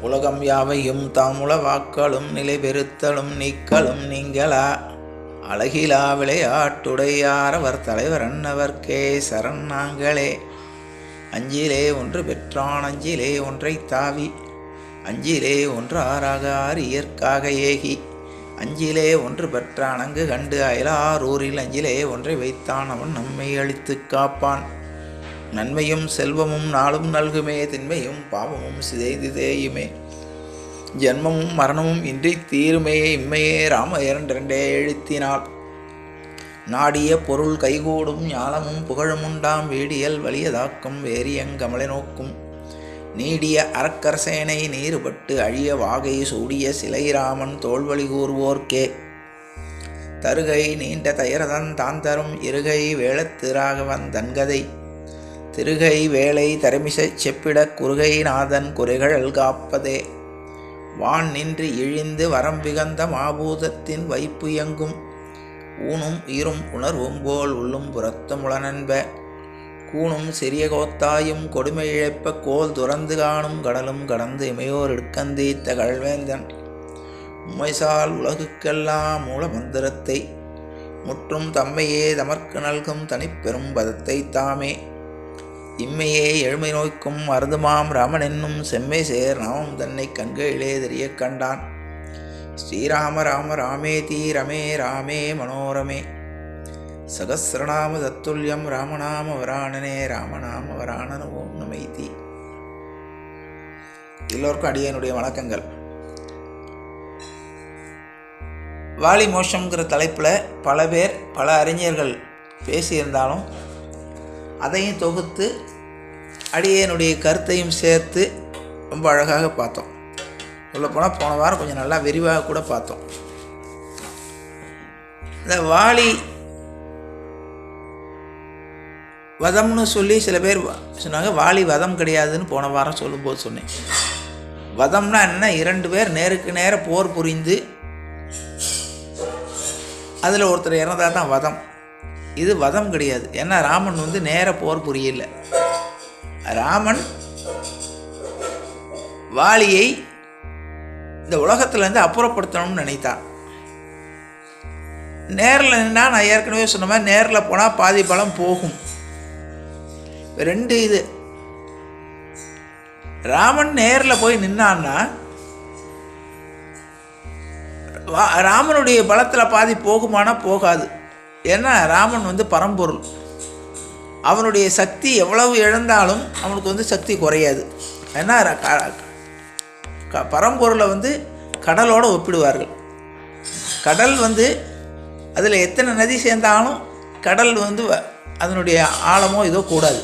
உலகம் யாவையும் தாமுல வாக்களும் நிலை பெருத்தலும் நீக்கலும் நீங்களா. அழகிலா விளையாட்டுடையாரவர் தலைவர் அன்னவர்க்கே சரண் நாங்களே. அஞ்சிலே ஒன்று பெற்றான் அஞ்சிலே ஒன்றை தாவி. அஞ்சிலே ஒன்று ஆறாக ஆரியற்காக ஏகி. அஞ்சிலே ஒன்று பெற்றான் அங்கு கண்டு அயலாரூரில் அஞ்சிலே ஒன்றை வைத்தான் அவன் நம்மை அழித்துக் காப்பான். நன்மையும் செல்வமும் நாளும் நல்குமே தின்மையும் பாவமும் சிதைந்து தேயுமே ஜென்மமும் மரணமும் இன்றி தீருமே இம்மையே ராம இரண்டிரண்டே எழுத்தினாள். நாடிய பொருள் கைகூடும் ஞானமும் புகழும் உண்டாம் வீடியல் வலியதாக்கும் வேரியங்கமலை நோக்கும். நீடிய அறக்கரசேனை நீறுபட்டு அழிய வாகை சூடிய சிலை ராமன் தோல்வழி கூறுவோர்க்கே. தருகை நீண்ட தயரதன் தான் தரும் இருகை வேளத்திராகவன் தன்கதை. திருகை வேலை தரமிசைச் செப்பிடக் குறுகை நாதன் குறைகள் காப்பதே. வான் நின்று இழிந்து வரம்பிகந்த மாபூதத்தின் வைப்பு எங்கும் ஊனும் ஈரும் உணர்வும் போல் உள்ளும் புறத்தமுளனன்ப கூணும் சிறிய கோத்தாயும் கொடுமை இழைப்ப கோல் துறந்து காணும் கடலும் கடந்து இமையோர் இடுக்கந்தீத்த கழ்வேந்தன் உமைசால் உலகுக்கெல்லாம் மூல மந்திரத்தை முற்றும் தம்மையே தமர்க்கு நல்கும் தனிப்பெரும் பதத்தை தாமே. இம்மையே எழுமை நோய்க்கும் மருதுமாம் ராமன் என்னும் செம்மை சேர் நாமம் தன்னை கண்களிலே தெரியக் கண்டான். ஸ்ரீராம ராம ராமே தீ ரமே ராமே மனோரமே. சகசிரநாம தத்துல்யம் ராமநாம வராணனே ராமநாம வராணன் ஓம் நமைதி எல்லோருக்கும் அடியனுடைய வணக்கங்கள். வாலி மோஷங்கிற தலைப்பில் பல பேர் பல அறிஞர்கள் பேசியிருந்தாலும் அதையும் தொகுத்து அடியனுடைய கருத்தையும் சேர்த்து ரொம்ப அழகாக பார்த்தோம். சொல்லப்போனால் போன வாரம் கொஞ்சம் நல்லா விரிவாக கூட பார்த்தோம். இந்த வாலி வதம்னு சொல்லி சில பேர் சொன்னாங்க வாலி வதம் கிடையாதுன்னு போன வாரம் சொல்லும்போது சொன்னேன். வதம்னா என்ன? இரண்டு பேர் நேருக்கு நேர போர் புரிந்து அதில் ஒருத்தர் இறந்தால் தான் வதம். இது வதம் கிடையாது. ஏன்னா ராமன் வந்து நேர போர் புரியல. ராமன் வாலியை இந்த உலகத்துலேருந்து அப்புறப்படுத்தணும்னு நினைத்தான். நேரில் நின்னா நான் ஏற்கனவே சொன்ன மாதிரி நேரில் போனால் பாதி பலம் போகும். ரெண்டு இது. ராமன் நேரில் போய் நின்னான்னா வா- ராமனுடைய பலத்தில் பாதி போகுமானா போகாது. ஏன்னா ராமன் வந்து பரம்பொருள். அவனுடைய சக்தி எவ்வளவு இழந்தாலும் அவனுக்கு வந்து சக்தி குறையாது. ஏன்னா ர- க- பரம்பொருளை வந்து கடலோடு ஒப்பிடுவார்கள். கடல் வந்து அதில் எத்தனை நதி சேர்ந்தாலும் கடல் வந்து வ- அதனுடைய ஆழமோ இதோ கூடாது.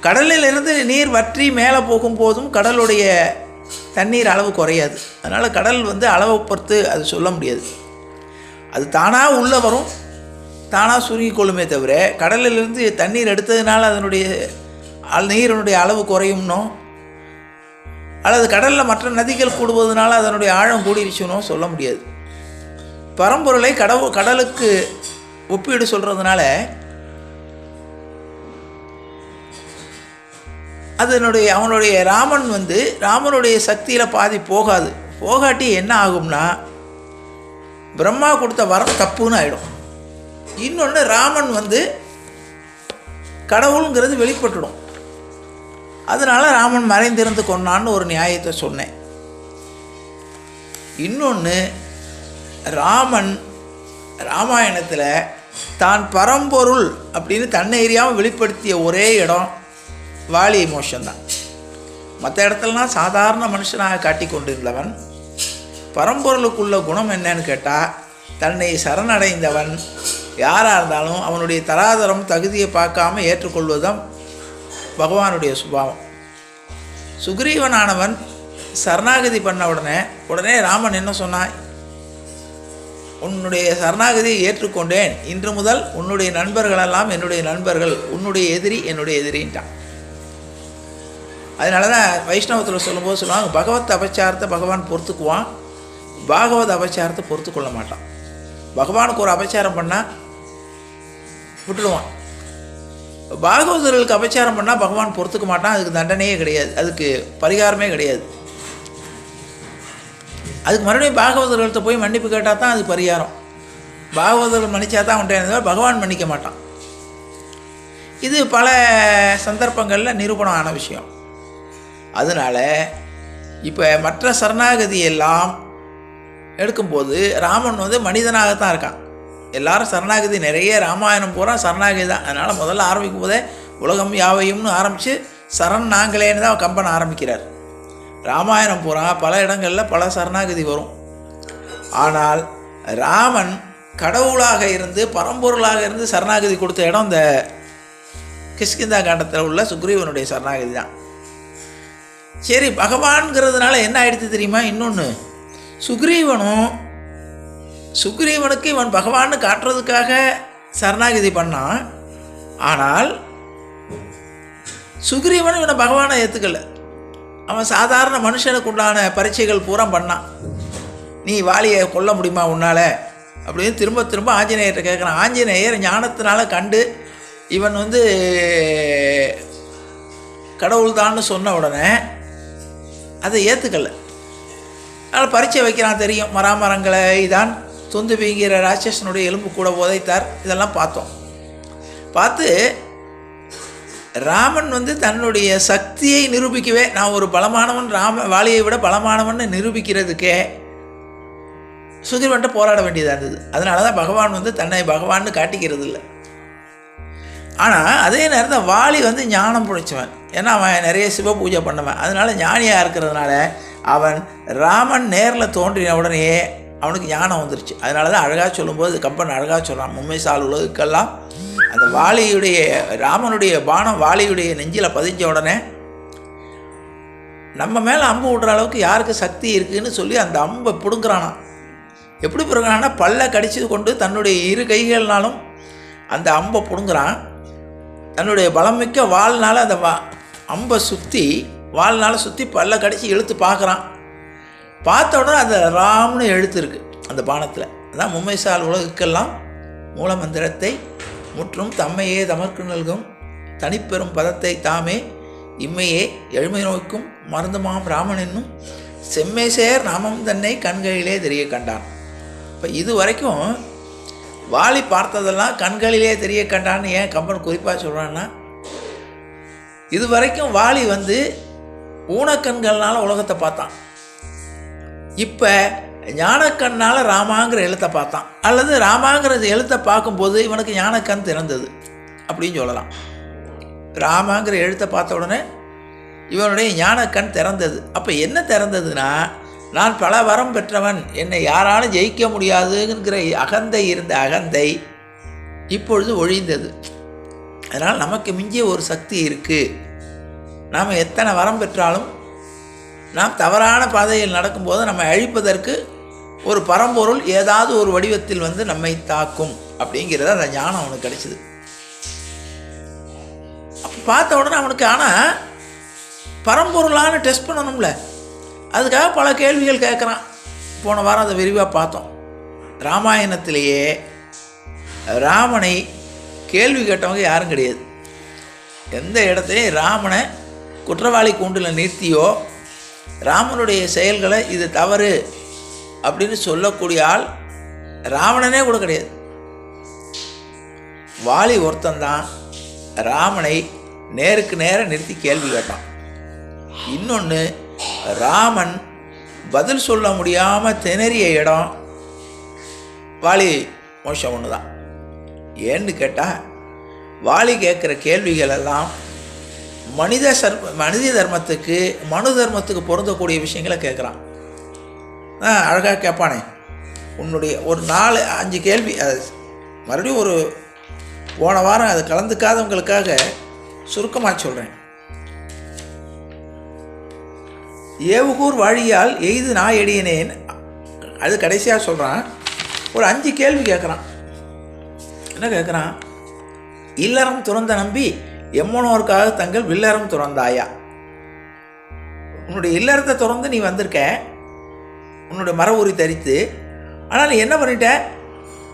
கடலிலிருந்து நீர் வற்றி மேலே போகும்போதும் கடலுடைய தண்ணீர் அளவு குறையாது. அதனால் கடல் வந்து அளவை பொறுத்து அது சொல்ல முடியாது. அது தானாக உள்ளே வரும். தானாக சுருங்கிக்கொள்ளுமே தவிர கடலிலிருந்து தண்ணீர் எடுத்ததுனால அதனுடைய நீரினுடைய அளவு குறையும்னோ அல்லது கடலில் மற்ற நதிகள் கூடுவதனால அதனுடைய ஆழம் கூடிருச்சுனோ சொல்ல முடியாது. பரம்பொருளை கடவு கடலுக்கு ஒப்பீடு சொல்கிறதுனால அதனுடைய அவனுடைய ராமன் வந்து ராமனுடைய சக்தியில் பாதி போகாது. போகாட்டி என்ன ஆகும்னா பிரம்மா கொடுத்த வரம் தப்புன்னு ஆகிடும் இன்னொன்று ராமன் வந்து கடவுளுங்கிறது வெளிப்பட்டுடும். அதனால் ராமன் மறைந்திருந்து கொண்டான்னு ஒரு நியாயத்தை சொன்னேன். இன்னொன்று ராமன் ராமாயணத்தில் தான் பரம்பொருள் அப்படின்னு தன்னை எரியாமல் வெளிப்படுத்திய ஒரே இடம் வாலி மோஷன் தான். மற்ற இடத்துலலாம் சாதாரண மனுஷனாக காட்டி கொண்டிருந்தவன் பரம்பொருளுக்குள்ள குணம் என்னன்னு கேட்டால் தன்னை சரணடைந்தவன் யாராக இருந்தாலும் அவனுடைய தராதரம் தகுதியை பார்க்காம ஏற்றுக்கொள்வதுதான் பகவானுடைய சுபாவம். சுக்ரீவனானவன் சரணாகதி பண்ண உடனே உடனே ராமன் என்ன சொன்னான் உன்னுடைய சரணாகதியை ஏற்றுக்கொண்டேன். இன்று முதல் உன்னுடைய நண்பர்களெல்லாம் என்னுடைய நண்பர்கள் உன்னுடைய எதிரி என்னுடைய எதிரின்ட்டான். அதனால தான் வைஷ்ணவத்தில் சொல்லும்போது சொல்லுவாங்க பகவத் அபச்சாரத்தை பகவான் பொறுத்துக்குவான். பாகவத் அபச்சாரத்தை பொறுத்து கொள்ள மாட்டான். பகவானுக்கு ஒரு அபச்சாரம் பண்ணால் விட்டுடுவான். பாகவதர்களுக்கு அபச்சாரம் பண்ணால் பகவான் பொறுத்துக்க மாட்டான். அதுக்கு தண்டனையே கிடையாது. அதுக்கு பரிகாரமே கிடையாது. அதுக்கு மறுபடியும் பாகவதர்கள்ட்ட போய் மன்னிப்பு கேட்டால் தான் அது பரிகாரம். பாகவதர்கள் மன்னிச்சா தான் அவன்கிட்ட பகவான் மன்னிக்க மாட்டான். இது பல சந்தர்ப்பங்களில் நிரூபணம் ஆன விஷயம். அதனால் இப்போ மற்ற சரணாகதி எல்லாம் எடுக்கும்போது ராமன் வந்து மனிதனாகத்தான் இருக்கான். எல்லாரும் சரணாகதி நிறைய ராமாயணம் பூரா சரணாகதி தான். அதனால் முதல்ல ஆரம்பிக்கும் போதே உலகம் யாவையும்னு ஆரம்பித்து சரண் நாங்களேன்னு தான் கம்பன் ஆரம்பிக்கிறார். ராமாயணம் பூரா பல இடங்களில் பல சரணாகதி வரும். ஆனால் ராமன் கடவுளாக இருந்து பரம்பொருளாக இருந்து சரணாகதி கொடுத்த இடம் இந்த கிஷ்கிந்தா காண்டத்தில் உள்ள சுக்ரீவனுடைய சரணாகதி தான். சரி பகவான்கிறதுனால என்ன ஆயிடுச்சு தெரியுமா? இன்னொன்று சுக்ரீவனும் சுக்ரீவனுக்கு இவன் பகவான்னு காட்டுறதுக்காக சரணாகிதி பண்ணான். ஆனால் சுக்ரீவன் இவனை பகவானை ஏற்றுக்கல அவன் சாதாரண மனுஷனுக்கு உண்டான பரீட்சைகள் பூரா பண்ணான். நீ வாலியை கொல்ல முடியுமா உன்னால்? அப்படின்னு திரும்ப திரும்ப ஆஞ்சநேயர்கிட்ட கேட்குறான் ஆஞ்சநேயர் ஞானத்தினால கண்டு இவன் வந்து கடவுள்தான்னு சொன்ன உடனே அதை ஏற்றுக்கலை அதனால் பரீட்சை வைக்கிறான் தெரியும். மராமரங்களை தான் தொந்து வீங்கிற ராட்சசனுடைய எலும்பு கூட உதைத்தார். இதெல்லாம் பார்த்தோம். பார்த்து ராமன் வந்து தன்னுடைய சக்தியை நிரூபிக்கவே நான் ஒரு பலமானவன் ராம வாலியை விட பலமானவன் நிரூபிக்கிறதுக்கே சுகிர்வன்ட்ட போராட வேண்டியதாக இருந்தது. அதனால தான் பகவான் வந்து தன்னை பகவான்னு காட்டிக்கிறது இல்லை ஆனால் அதே நேரத்தில் வாலி வந்து ஞானம் பிடிச்சவன். ஏன்னா அவன் நிறைய சிவ பூஜை பண்ணவன். அதனால ஞானியாக இருக்கிறதுனால அவன் ராமன் நேரில் தோன்றின உடனேயே அவனுக்கு ஞானம் வந்துருச்சு. அதனால தான் அழகாக சொல்லும்போது கம்பன் அழகாக சொல்கிறான் மும்மை சால் உலகுக்கெல்லாம் அந்த வாலியுடைய ராமனுடைய பானம் வாலியுடைய நெஞ்சில் பதிஞ்ச உடனே நம்ம மேலே அம்பு விடுற அளவுக்கு யாருக்கு சக்தி இருக்குன்னு சொல்லி அந்த அம்பை பிடுங்குறானாம். எப்படி பிடுங்குறான்னா பல்ல கடிச்சு கொண்டு தன்னுடைய இரு கைகள்னாலும் அந்த அம்பை பிடுங்குறான். தன்னுடைய பலமிக்க வாழ்னால அந்த அம்பை சுற்றி வாழ்நாளை சுற்றி பல்ல கடிச்சு இழுத்து பார்க்குறான். பார்த்த உடனே அந்த ராம்னு எழுத்து இருக்குது அந்த பானத்தில். அதான் மும்மைசால் உலகுக்கெல்லாம் மூலமந்திரத்தை முற்றும் தம்மையே தமர்க்கு நல்கும் தனிப்பெரும் பதத்தை தாமே இம்மையே எழுமை நோக்கும் மருந்துமாம் ராமன் என்னும் செம்மைசேர் நாமம் தன்னை கண்களிலே தெரிய கண்டான். இப்போ இது வரைக்கும் வாலி பார்த்ததெல்லாம் கண்களிலே தெரிய கண்டான்னு ஏன் கம்பன் குறிப்பாக சொல்கிறான்னா இது வரைக்கும் வாலி வந்து ஊனக்கண்கள்னால உலகத்தை பார்த்தான். இப்போ ஞானக்கண்ணால் ராமாங்கிற எழுத்தை பார்த்தான். அல்லது ராமாங்கிற எழுத்தை பார்க்கும்போது இவனுக்கு ஞானக்கண் திறந்தது அப்படின்னு சொல்லலாம். ராமாங்கிற எழுத்தை பார்த்த உடனே இவனுடைய ஞானக்கண் திறந்தது. அப்போ என்ன திறந்ததுன்னா நான் பல வரம் பெற்றவன் என்னை யாராலும் ஜெயிக்க முடியாதுங்கிற அகந்தை இருந்த அகந்தை இப்பொழுது ஒழிந்தது. அதனால் நமக்கு மிஞ்சிய ஒரு சக்தி இருக்குது நாம் எத்தனை வரம் பெற்றாலும் நாம் தவறான பாதையில் நடக்கும்போது நம்மை அழிப்பதற்கு ஒரு பரம்பொருள் ஏதாவது ஒரு வடிவத்தில் வந்து நம்மை தாக்கும் அப்படிங்கிறத அந்த ஞானம் அவனுக்கு கிடைச்சிது. அப்போ பார்த்த உடனே அவனுக்கு ஆனால் பரம்பொருளான டெஸ்ட் பண்ணணும்ல. அதுக்காக பல கேள்விகள் கேட்குறான். போன வாரம் அதை விரிவாக பார்த்தோம். ராமாயணத்திலேயே ராமனை கேள்வி கேட்டவங்க யாரும் கிடையாது. எந்த இடத்துலையும் ராமனை குற்றவாளி கூண்டில் நிறுத்தியோ ராமனுடைய செயல்களை இது தவறு அப்படின்னு சொல்லக்கூடிய ஆள் ராவணனே கூட கிடையாது. வாலி ஒருத்தந்தான் ராமனை நேருக்கு நேர நிறுத்தி கேள்வி கேட்டான். இன்னொன்று ராமன் பதில் சொல்ல முடியாமல் திணறிய இடம் வாலி மோஷம் ஒன்று தான் ஏன்னு கேட்டால் வாலி கேட்குற கேள்விகள் எல்லாம் மனித சர் மனித தர்மத்துக்கு மனு தர்மத்துக்கு பொருந்தக்கூடிய விஷயங்களை கேட்குறான். ஆ அழகாக கேட்பானே. உன்னுடைய ஒரு நாலு அஞ்சு கேள்வி அது மறுபடியும் ஒரு போன வாரம் அது கலந்துக்காதவங்களுக்காக சுருக்கமாக சொல்கிறேன் ஏவுகூர் வழியால் எய்து நான் எடியனேன். அது கடைசியாக சொல்கிறான் ஒரு அஞ்சு கேள்வி கேட்குறான். என்ன கேட்குறான்? இல்லறம் துறந்த நம்பி எம்மனோருக்காக தங்கள் வில்லறம் துறந்தாயா? உன்னுடைய இல்லறத்தை திறந்து நீ வந்திருக்க. உன்னுடைய மர உரி தரித்து. ஆனால் நீ என்ன பண்ணிட்ட?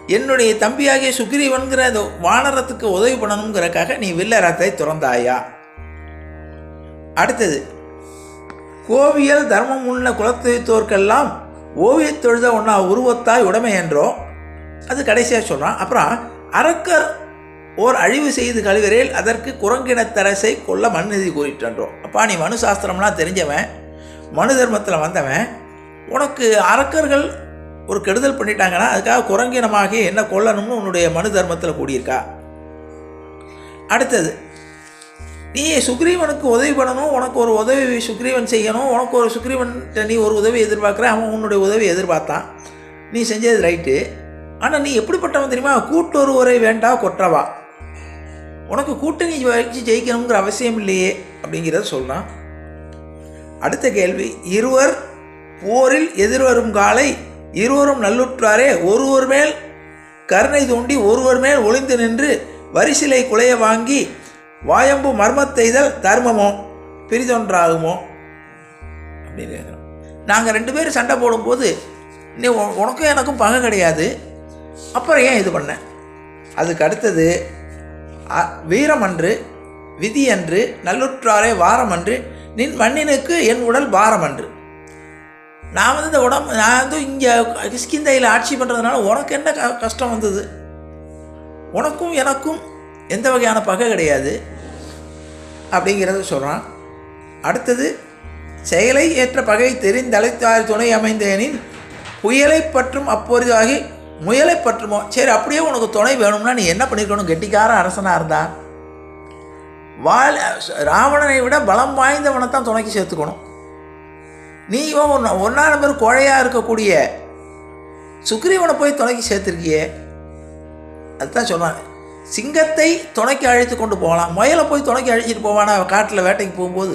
என்னுடைய தம்பியாகிய சுக்ரீவன்கிற அந்த வானரத்துக்கு உதவி பண்ணணுங்கிறக்காக நீ வில்லறத்தை துறந்தாயா? அடுத்தது கோவியல் தர்மம் உள்ள குலத்துவத்தோர்க்கெல்லாம் ஓவியத்தொழுத ஒன்றா உருவத்தாய் உடைமை என்றோ அது கடைசியாக சொல்கிறான் அப்புறம் அரக்கர் ஓர் அழிவு செய்து கழுவரேல் அதற்கு குரங்கினத்தரசை கொல்ல மண்நிதி கூறிட்டன்றோம் அப்பா நீ மனு சாஸ்திரம்லாம் தெரிஞ்சவன் மனு தர்மத்தில் வந்தவன் உனக்கு அரக்கர்கள் ஒரு கெடுதல் பண்ணிட்டாங்கன்னா அதுக்காக குரங்கினமாகி என்ன கொல்லணும்னு உன்னுடைய மனு தர்மத்தில் கூடியிருக்கா? அடுத்தது நீ சுக்ரீவனுக்கு உதவி பண்ணணும் உனக்கு ஒரு உதவி சுக்ரீவன் செய்யணும் உனக்கு ஒரு சுக்ரீவன் நீ ஒரு உதவி எதிர்பார்க்குற அவன் உன்னுடைய உதவி எதிர்பார்த்தான். நீ செஞ்சது ரைட்டு. ஆனால் நீ எப்படிப்பட்டவன் தெரியுமா? கூட்டுறவுரை வேண்டா கொற்றவா? உனக்கு கூட்டணி வச்சு ஜெயிக்கணுங்கிற அவசியம் இல்லையே அப்படிங்கிறத சொல்கிறான் அடுத்த கேள்வி இருவர் போரில் எதிர்வரும் காலை இருவரும் நல்லுற்றாரே ஒருவர் மேல் கருணை தூண்டி ஒருவர் மேல் ஒளிந்து நின்று வரிசிலை குலைய வாங்கி வாயம்பு மர்மத்தெய்தல் தர்மமோ பிரிதொன்றாகுமோ? அப்படின்னு நாங்கள் ரெண்டு பேரும் சண்டை போடும்போது நீ உனக்கும் எனக்கும் பகை கிடையாது. அப்புறம் ஏன் இது பண்ண? அதுக்கு அடுத்தது வீரமன்று விதியன்று நல்லுற்றாரே வாரமன்று நின் மண்ணினுக்கு என் உடல் பாரமன்று. நான் வந்து இந்த உடம்பு நான் வந்து இங்கே கிஷ்கிந்தையில் ஆட்சி பண்ணுறதுனால உனக்கு என்ன க கஷ்டம் வந்தது? உனக்கும் எனக்கும் எந்த வகையான பகை கிடையாது? அப்படிங்கிறத சொல்கிறான் அடுத்தது செயலை ஏற்ற பகை தெரிந்தலைத்தார் துணை அமைந்தேனின் புயலை பற்றும் அப்பொழுதாகி முயலை பற்றுமோ சரி அப்படியே உனக்கு துணை வேணும்னா நீ என்ன பண்ணிருக்கணும்? கெட்டிக்கார அரசனாக இருந்தா? வாழ் ராவணனை விட பலம் வாய்ந்தவனை தான் துணைக்கு சேர்த்துக்கணும். நீ இவன் ஒன்றா ஒன்றா நம்பர் குழையாக இருக்கக்கூடிய சுக்ரீவனை போய் துணைக்கு சேர்த்துருக்கியே? அதுதான் சொல்லுவாங்க சிங்கத்தை துணைக்கு அழைத்து கொண்டு போகலாம். முயலை போய் துணைக்கு அழைச்சிட்டு போவானா? காட்டில் வேட்டைக்கு போகும்போது.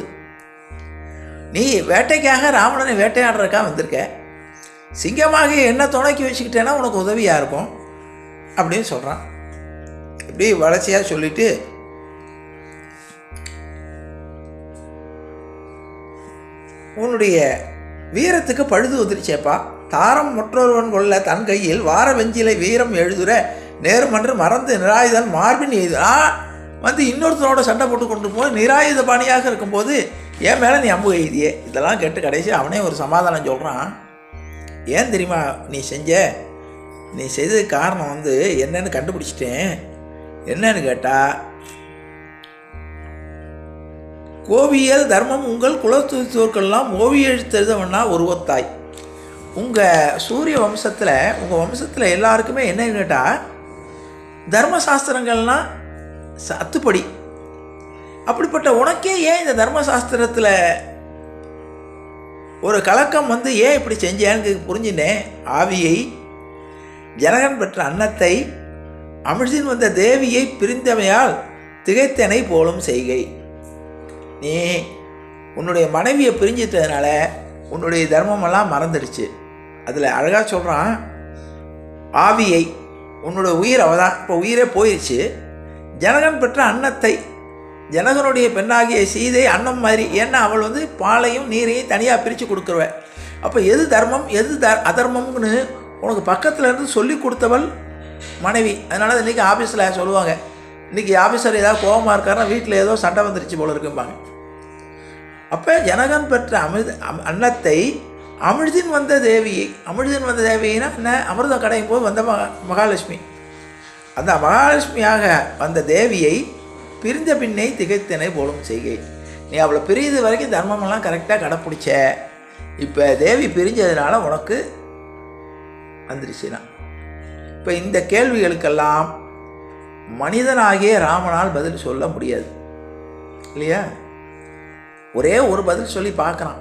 நீ வேட்டைக்காக ராவணனை வேட்டையாடுறதுக்காக வந்திருக்க. சிங்கமாக என்ன துணைக்கி வச்சுக்கிட்டேன்னா உனக்கு உதவியாக இருக்கும் அப்படின்னு சொல்கிறான் இப்படி வளர்ச்சியாக சொல்லிட்டு உன்னுடைய வீரத்துக்கு பழுது உதிரிச்சேப்பா. தாரம் மற்றொருவன் கொள்ள தன் கையில் வார வெஞ்சிலை வீரம் எழுதுற நேர்மன்று மறந்து நிராயுதன் மார்பின் எய்து வந்து இன்னொருத்தனோட சண்டை போட்டு கொண்டு போய் நிராயுத பாணியாக இருக்கும்போது என் மேலே நீ அம்பு எய்தியே. இதெல்லாம் கேட்டு கடைசி அவனே ஒரு சமாதானம் சொல்கிறான் ஏன் தெரியுமா நீ செஞ்ச? நீ செய்ததுக்கு காரணம் வந்து என்னன்னு கண்டுபிடிச்சிட்டேன். என்னன்னு கேட்டால் கோவியல் தர்மம் உங்கள் குலத்துவத்தோர்கள்லாம் ஓவிய எழுத்தெழுதவன்னா ஒருவத்தாய் உங்கள் சூரிய வம்சத்தில் உங்கள் வம்சத்தில் எல்லாருக்குமே என்னன்னு கேட்டால் தர்மசாஸ்திரங்கள்லாம் அத்துப்படி. அப்படிப்பட்ட உனக்கே ஏன் இந்த தர்மசாஸ்திரத்தில் ஒரு கலக்கம் வந்து ஏன் இப்படி செஞ்சேன்னு புரிஞ்சினேன். ஆவியை ஜனகன் பெற்ற அன்னத்தை அமிழ்தின் வந்த தேவியை பிரிந்தமையால் திகைத்தனை போலும் செய்கை. நீ உன்னுடைய மனைவியை பிரிஞ்சிட்டதுனால உன்னுடைய தர்மமெல்லாம் மறந்துடுச்சு. அதில் அழகாக சொல்கிறான் ஆவியை உன்னோட உயிர் அவள் தான் இப்போ உயிரே போயிடுச்சு ஜனகன் பெற்ற அன்னத்தை ஜனகனுடைய பெண்ணாகிய சீதை அன்னம் மாதிரி. ஏன்னா அவள் வந்து பாலையும் நீரையும் தனியாக பிரித்து கொடுக்குறவ. அப்போ எது தர்மம் எது த அதர்மம்னு உனக்கு பக்கத்தில் இருந்து சொல்லி கொடுத்தவள் மனைவி. அதனால இன்றைக்கி ஆஃபீஸில் சொல்லுவாங்க. இன்றைக்கி ஆஃபீஸர் ஏதாவது கோபமாக இருக்காருன்னா வீட்டில் ஏதோ சண்டை வந்துருச்சு போல இருக்கும்பாங்க. அப்போ ஜனகன் பெற்ற அமிர்த அம்- அன்னத்தை அமிழ்தின் வந்த தேவியை அமிழ்தின் வந்த தேவியினா என்ன? அமிர்தம் கடையும் போது வந்த மகா மகாலட்சுமி. அந்த மகாலட்சுமியாக வந்த தேவியை பிரிந்த பின்னை திகைத்தனை போலும் செய்கை. நீ அவளை பிரியுது வரைக்கும் தர்மமெல்லாம் கரெக்டாக கடைப்பிடிச்ச. இப்போ தேவி பிரிஞ்சதுனால உனக்கு வந்துருச்சுனா இப்போ இந்த கேள்விகளுக்கெல்லாம் மனிதனாகிய ராமனால் பதில் சொல்ல முடியாது. இல்லையா? ஒரே ஒரு பதில் சொல்லி பார்க்குறான்.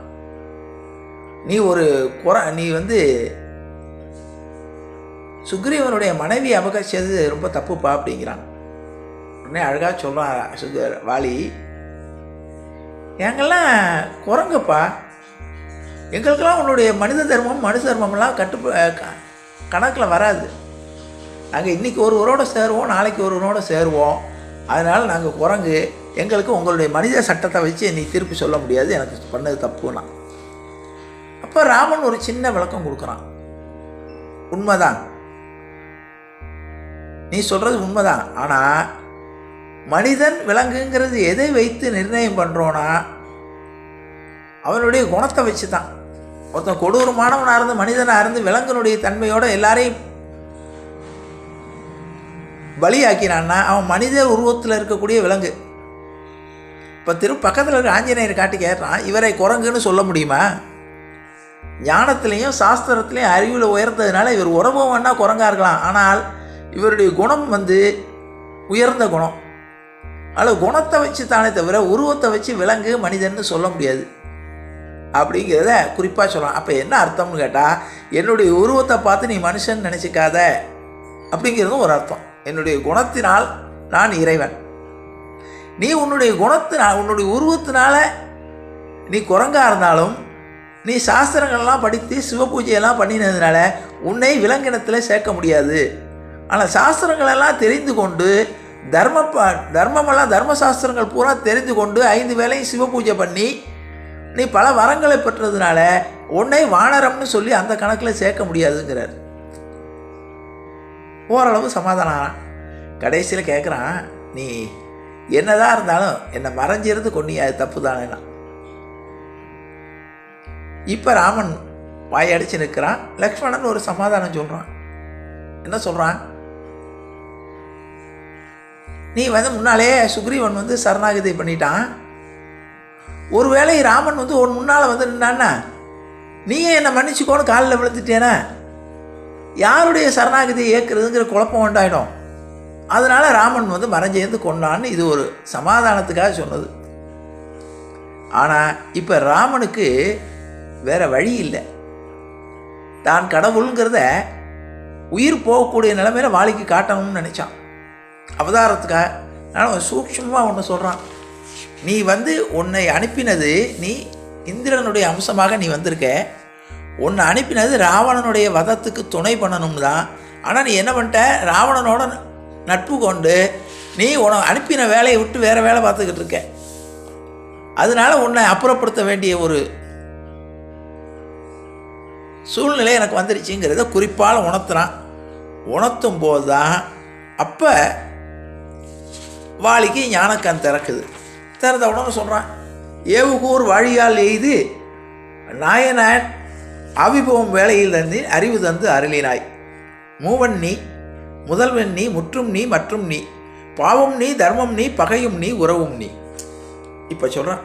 நீ ஒரு குற நீ வந்து சுக்ரீவனுடைய மனைவி அபகரிச்சது ரொம்ப தப்புப்பா அப்படிங்கிறான். உடனே அழகாக சொல்கிறான் சுந்தர் வாலி. எங்கெல்லாம் குரங்குப்பா? எங்களுக்கெல்லாம் உன்னுடைய மனித தர்மம் மனு தர்மம்லாம் கட்டு கணக்கில் வராது. நாங்கள் இன்றைக்கி ஒருவரோடு சேருவோம் நாளைக்கு ஒருவரோட சேருவோம். அதனால் நாங்கள் குரங்கு. எங்களுக்கு உங்களுடைய மனித சட்டத்தை வச்சு நீ திருப்பி சொல்ல முடியாது. எனக்கு பண்ணது தப்புனா அப்போ ராமன் ஒரு சின்ன விளக்கம் கொடுக்குறான். உண்மைதான். நீ சொல்கிறது உண்மைதான். ஆனால் மனிதன் விலங்குங்கிறது எதை வைத்து நிர்ணயம் பண்ணுறோன்னா அவனுடைய குணத்தை வச்சு தான் ஒருத்தன் கொடூரமானவனாக இருந்து மனிதனாக இருந்து விலங்கினுடைய தன்மையோடு எல்லாரையும் பலியாக்கினான்னா அவன் மனித உருவத்தில் இருக்கக்கூடிய விலங்கு. இப்போ திரு பக்கத்தில் இருக்க ஆஞ்சநேயர் காட்டி கேட்டான் இவரை குரங்குன்னு சொல்ல முடியுமா? ஞானத்திலையும் சாஸ்திரத்துலேயும் அறிவில் உயர்ந்ததுனால இவர் உறவும் வேணால் குரங்காக இருக்கலாம். ஆனால் இவருடைய குணம் வந்து உயர்ந்த குணம். ஆனால் குணத்தை வச்சு தானே தவிர உருவத்தை வச்சு விலங்கு மனிதன்னு சொல்ல முடியாது. அப்படிங்கிறத குறிப்பாக சொல்லலாம். அப்போ என்ன அர்த்தம்னு கேட்டால் என்னுடைய உருவத்தை பார்த்து நீ மனுஷன் நினச்சிக்காத அப்படிங்கிறதும் ஒரு அர்த்தம். என்னுடைய குணத்தினால் நான் இறைவன். நீ உன்னுடைய குணத்தினால் உன்னுடைய உருவத்தினால நீ குரங்காக இருந்தாலும் நீ சாஸ்திரங்கள்லாம் படித்து சிவபூஜையெல்லாம் பண்ணினதுனால உன்னை விலங்கினத்தில் சேர்க்க முடியாது. ஆனால் சாஸ்திரங்களெல்லாம் தெரிந்து கொண்டு தர்ம ப தர்மமெல்லாம் தர்மசாஸ்திரங்கள் பூரா தெரிந்து கொண்டு ஐந்து வேளையும் சிவபூஜை பண்ணி நீ பல வரங்களை பெற்றதுனால உன்னை வானரம்னு சொல்லி அந்த கணக்கில் சேர்க்க முடியாதுங்கிறார். ஓரளவு சமாதானம். கடைசியில் கேட்குறான் நீ என்னதான் இருந்தாலும் என்னை மறைஞ்சிருந்து கொண்டியா அது தப்பு தானே இப்போ ராமன் வாயடிச்சு நிற்கிறான். லக்ஷ்மணன் ஒரு சமாதானம் சொல்கிறான் என்ன சொல்கிறான் நீ வந்து முன்னாலே சுக்ரீவன் வந்து சரணாகதி பண்ணிட்டான். ஒருவேளை ராமன் வந்து உன் முன்னால் வந்து நின்னான்னா நீயே என்னை மன்னிச்சுக்கோன்னு காலில் விழுந்துட்டேனா? யாருடைய சரணாகதியை ஏற்கிறதுங்கிற குழப்பம் உண்டாயிடும். அதனால் ராமன் வந்து மறைஞ்சேர்ந்து கொண்டான்னு இது ஒரு சமாதானத்துக்காக சொன்னது. ஆனால் இப்போ ராமனுக்கு வேற வழி இல்லை. தான் கடவுளுங்கிறத உயிர் போகக்கூடிய நிலைமையில வாளிக்கு காட்டணும்னு நினச்சான். அவதாரத்துக்காக. ஆனால் அவன் சூக்ஷ்மமாக ஒன்று சொல்கிறான் நீ வந்து உன்னை அனுப்பினது நீ இந்திரனுடைய அம்சமாக நீ வந்திருக்க. உன்னை அனுப்பினது ராவணனுடைய வதத்துக்கு துணை பண்ணணும் தான். ஆனால் நீ என்ன பண்ணிட்ட? ராவணனோட நட்பு கொண்டு நீ உன அனுப்பின வேலையை விட்டு வேறு வேலை பார்த்துக்கிட்டு இருக்க. அதனால உன்னை அப்புறப்படுத்த வேண்டிய ஒரு சூழ்நிலை எனக்கு வந்துருச்சுங்கிறத குறிப்பால் உணர்த்துறான். உணர்த்தும் போது தான் அப்போ வாளிக்கு ஞானக்கண் திறக்குது. திறந்த உடனே சொல்கிறான் ஏவுகூர் வழியால் எய்து நாயனான் அவிபவம் வேலையில் தந்து அறிவு தந்து அருளினாய். மூவன் நீ முதல்வன் நீ முற்றும் நீ மற்றும் நீ பாவம் நீ தர்மம் நீ பகையும் நீ உறவும் நீ. இப்போ சொல்கிறான்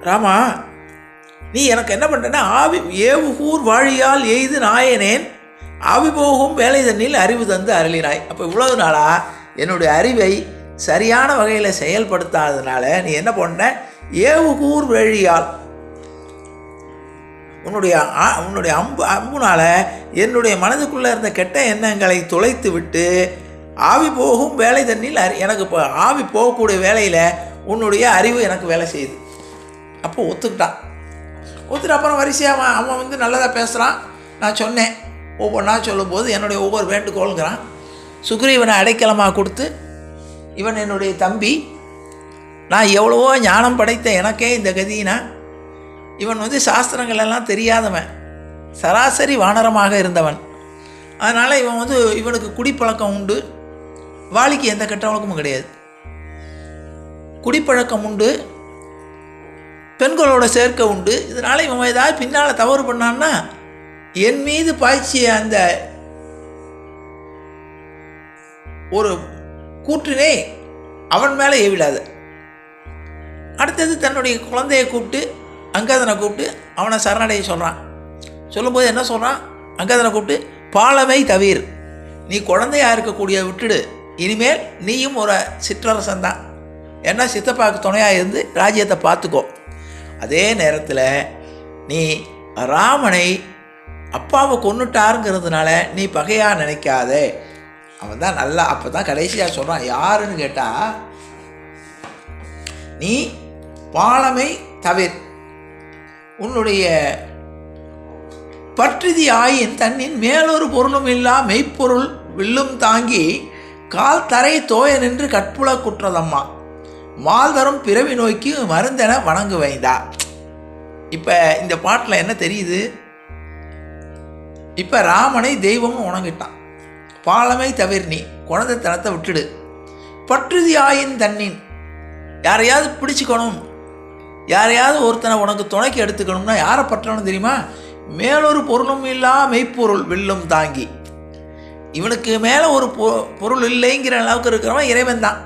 ராமா நீ எனக்கு என்ன பண்ணுறேன்னா ஆவி ஏவுகூர் வாழியால் எய்து நாயனேன் ஆவி போகும் வேலை தண்ணில் அறிவு தந்து அருளினாய். அப்போ இவ்வளவு நாளா என்னுடைய அறிவை சரியான வகையில் செயல்படுத்தாததுனால நீ என்ன பண்ண? ஏவுகூர் வேழியால். உன்னுடைய ஆ- உன்னுடைய அம்பு அம்புனால் என்னுடைய மனதுக்குள்ளே இருந்த கெட்ட எண்ணங்களை தொலைத்து விட்டு ஆவி போகும் வேலை தண்ணியில் அறி எனக்கு இப்போ ஆவி போகக்கூடிய வேலையில் உன்னுடைய அறிவு எனக்கு வேலை செய்யுது. அப்போ ஒத்துக்கிட்டான். ஒத்துட்டு அப்புறம் வரிசையாக அவன் அவன் வந்து நல்லதாக பேசுகிறான் நான் சொன்னேன். ஒவ்வொன்றா சொல்லும்போது என்னுடைய ஒவ்வொரு வேண்டுகோளுங்கிறான் சுக்ரீவனை அடைக்கலமாக கொடுத்து இவன் என்னுடைய தம்பி. நான் எவ்வளவோ ஞானம் படைத்த எனக்கே இந்த கதினா. இவன் வந்து சாஸ்திரங்கள் எல்லாம் தெரியாதவன். சராசரி வானரமாக இருந்தவன். அதனால் இவன் வந்து இவனுக்கு குடிப்பழக்கம் உண்டு. வாளிக்கு எந்த கெட்டவழக்கமும் கிடையாது. குடிப்பழக்கம் உண்டு. பெண்களோட சேர்க்கை உண்டு. இதனால் இவன் ஏதாவது பின்னால் தவறு பண்ணான்னா என் மீது பாய்ச்சிய அந்த ஒரு கூற்றினை அவன் மேலே ஏவிடாது. அடுத்தது தன்னுடைய குழந்தையை கூப்பிட்டு அங்காதனை கூப்பிட்டு அவனை சரணடைய சொல்கிறான் சொல்லும்போது என்ன சொல்கிறான் அங்காதனை கூப்பிட்டு பாலமை தவிர். நீ குழந்தையாக இருக்கக்கூடிய விட்டுடு. இனிமேல் நீயும் ஒரு சிற்றரசன் தான் ஏன்னா சித்தப்பாவுக்கு துணையாக இருந்து ராஜ்யத்தை பார்த்துக்கோ. அதே நேரத்தில் நீ ராமனை அப்பாவை கொன்னுட்டாருங்கிறதுனால நீ பகையாக நினைக்காதே. அவன் தான் நல்லா அப்போ தான் கடைசியாக சொல்கிறான் யாருன்னு கேட்டால் நீ பாலமை தவிர். உன்னுடைய பற்றுதி ஆயின் தன்னின் மேலொரு பொருளும் இல்லா மெய்ப்பொருள் வில்லும் தாங்கி கால் தரை தோய நின்று கற்புல குற்றதம்மா. மால்தரும் பிறவி நோய்க்கு மருந்தென வணங்கு வைந்தா இப்போ இந்த பாட்டில் என்ன தெரியுது? இப்போ ராமனை தெய்வமும் உணங்கிட்டான். பாலமை தவிர நீ குழந்தைத்தனத்தை விட்டுடு. பற்றுதி ஆயின் தன்னின் யாரையாவது பிடிச்சிக்கணும். யாரையாவது ஒருத்தனை உனக்கு துணைக்கு எடுத்துக்கணும்னா யாரை பற்றணும் தெரியுமா? மேலொரு பொருளும் இல்லா மெய்ப்பொருள் வில்லும் தாங்கி. இவனுக்கு மேலே ஒரு பொ பொருள் இல்லைங்கிற அளவுக்கு இருக்கிறவன் இறைவன் தான்